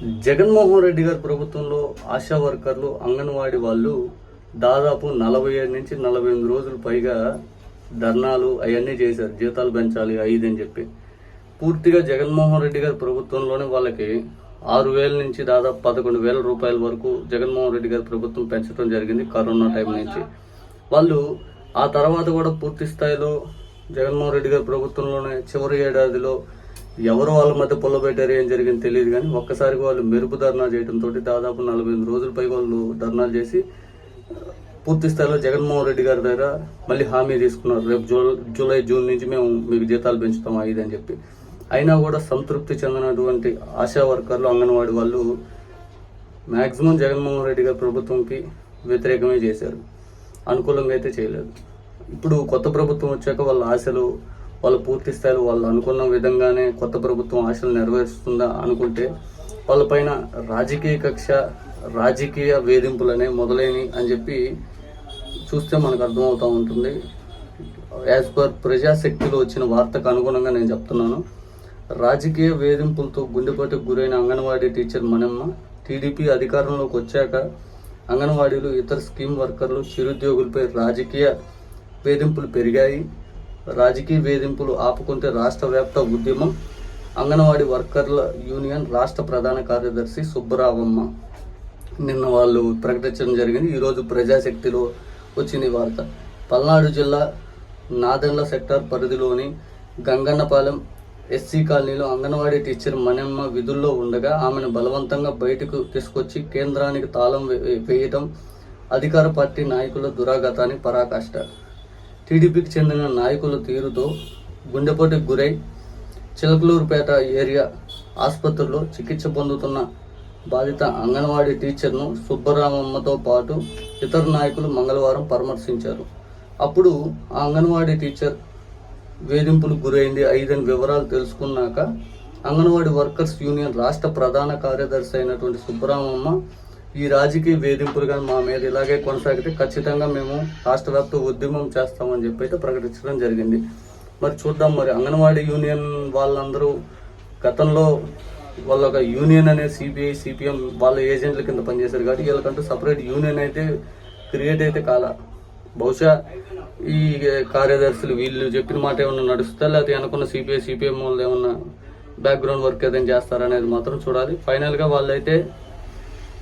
జగన్మోహన్ రెడ్డి గారి ప్రభుత్వంలో ఆశా వర్కర్లు అంగన్వాడీ వాళ్ళు దాదాపు నలభై ఏడు నుంచి నలభై ఎనిమిది రోజులు పైగా ధర్నాలు అవన్నీ చేశారు. జీతాలు పెంచాలి ఐదు అని చెప్పి. పూర్తిగా జగన్మోహన్ రెడ్డి గారి ప్రభుత్వంలోనే వాళ్ళకి ఆరు వేల నుంచి దాదాపు పదకొండు వేల రూపాయల వరకు జగన్మోహన్ రెడ్డి గారి ప్రభుత్వం పెంచడం జరిగింది కరోనా టైం నుంచి. వాళ్ళు ఆ తర్వాత కూడా పూర్తి స్థాయిలో జగన్మోహన్ రెడ్డి గారి ప్రభుత్వంలోనే చివరి ఏడాదిలో ఎవరు వాళ్ళ మధ్య పొల్లబెట్టారు ఏం జరిగింది తెలియదు కానీ ఒక్కసారిగా వాళ్ళు మెరుపు ధర్నా చేయడంతో దాదాపు నలభై ఎనిమిది రోజుల పై వాళ్ళు ధర్నాలు చేసి పూర్తి స్థాయిలో జగన్మోహన్ రెడ్డి గారి దగ్గర మళ్ళీ హామీ తీసుకున్నారు. రేపు జూ జూలై జూన్ నుంచి మేము మీకు జీతాలు పెంచుతాం ఐదు అని చెప్పి. అయినా కూడా సంతృప్తి చెందినటువంటి ఆశా వర్కర్లు అంగన్వాడీ వాళ్ళు మ్యాక్సిమం జగన్మోహన్ రెడ్డి గారి ప్రభుత్వంకి వ్యతిరేకమే చేశారు. అనుకూలంగా అయితే చేయలేదు. ఇప్పుడు కొత్త ప్రభుత్వం వచ్చాక వాళ్ళ ఆశలు వాళ్ళు పూర్తి స్థాయిలో వాళ్ళు అనుకున్న విధంగానే కొత్త ప్రభుత్వం ఆశలు నెరవేరుస్తుందా అనుకుంటే వాళ్ళపైన రాజకీయ కక్ష రాజకీయ వేధింపులనే మొదలైనవి అని చెప్పి చూస్తే మనకు అర్థమవుతూ ఉంటుంది. యాజ్ పర్ ప్రజాశక్తిలో వచ్చిన వార్తకు అనుగుణంగా నేను చెప్తున్నాను. రాజకీయ వేధింపులతో గుండెపోటుకు గురైన అంగన్వాడీ టీచర్ మనమ్మ టీడీపీ అధికారంలోకి వచ్చాక అంగన్వాడీలు ఇతర స్కీమ్ వర్కర్లు చిరుద్యోగులపై రాజకీయ వేధింపులు పెరిగాయి. రాజకీయ వేధింపులు ఆపుకుంటే రాష్ట్ర వ్యాప్త ఉద్యమం. అంగన్వాడీ వర్కర్ల యూనియన్ రాష్ట్ర ప్రధాన కార్యదర్శి సుబ్బరావమ్మ. నిన్న వాళ్ళు ప్రకటించడం జరిగింది. ఈరోజు ప్రజాశక్తిలో వచ్చింది వార్త. పల్నాడు జిల్లా నాదెండ్ల సెక్టార్ పరిధిలోని గంగన్నపాలెం ఎస్సీ కాలనీలో అంగన్వాడీ టీచర్ మనమ్మ విధుల్లో ఉండగా ఆమెను బలవంతంగా బయటకు తీసుకొచ్చి కేంద్రానికి తాళం వే- వేయటం అధికార పార్టీ నాయకుల దురాఘాతానికి పరాకాష్ట. టీడీపీకి చెందిన నాయకుల తీరుతో గుండెపోటుకు గురై చిలకలూరుపేట ఏరియా ఆసుపత్రిలో చికిత్స పొందుతున్న బాధిత అంగన్వాడీ టీచర్ను సుబ్బరామమ్మతో పాటు ఇతర నాయకులు మంగళవారం పరామర్శించారు. అప్పుడు ఆ అంగన్వాడీ టీచర్ వేధింపులకు గురైంది. ఐదని వివరాలు తెలుసుకున్నాక అంగన్వాడీ వర్కర్స్ యూనియన్ రాష్ట్ర ప్రధాన కార్యదర్శి అయినటువంటి సుబ్బరామమ్మ ఈ రాజకీయ వేధింపులు కానీ మా మీద ఇలాగే కొనసాగితే ఖచ్చితంగా మేము రాష్ట్ర వ్యాప్త ఉద్యమం చేస్తామని చెప్పి అయితే ప్రకటించడం జరిగింది. మరి చూద్దాం మరి అంగన్వాడీ యూనియన్ వాళ్ళందరూ గతంలో వాళ్ళ ఒక యూనియన్ అనే సిపిఐ సిపిఎం వాళ్ళ ఏజెంట్ల కింద పనిచేశారు కాబట్టి వీళ్ళకంటూ సపరేట్ యూనియన్ అయితే క్రియేట్ అయితే కాల. బహుశా ఈ కార్యదర్శులు వీళ్ళు చెప్పిన మాట ఏమన్నా నడుస్తా లేకపోతే అనుకున్న సిపిఐ సిపిఎం వాళ్ళు ఏమన్నా బ్యాక్గ్రౌండ్ వర్క్ ఏదైనా చేస్తారనేది మాత్రం చూడాలి. ఫైనల్గా వాళ్ళైతే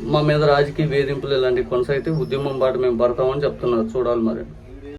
మా మీద రాజకీయ వేధింపులు ఇలాంటివి కొనసాగితే ఉద్యమం బాట మేము పడతామని చెప్తున్నారు. చూడాలి మరి.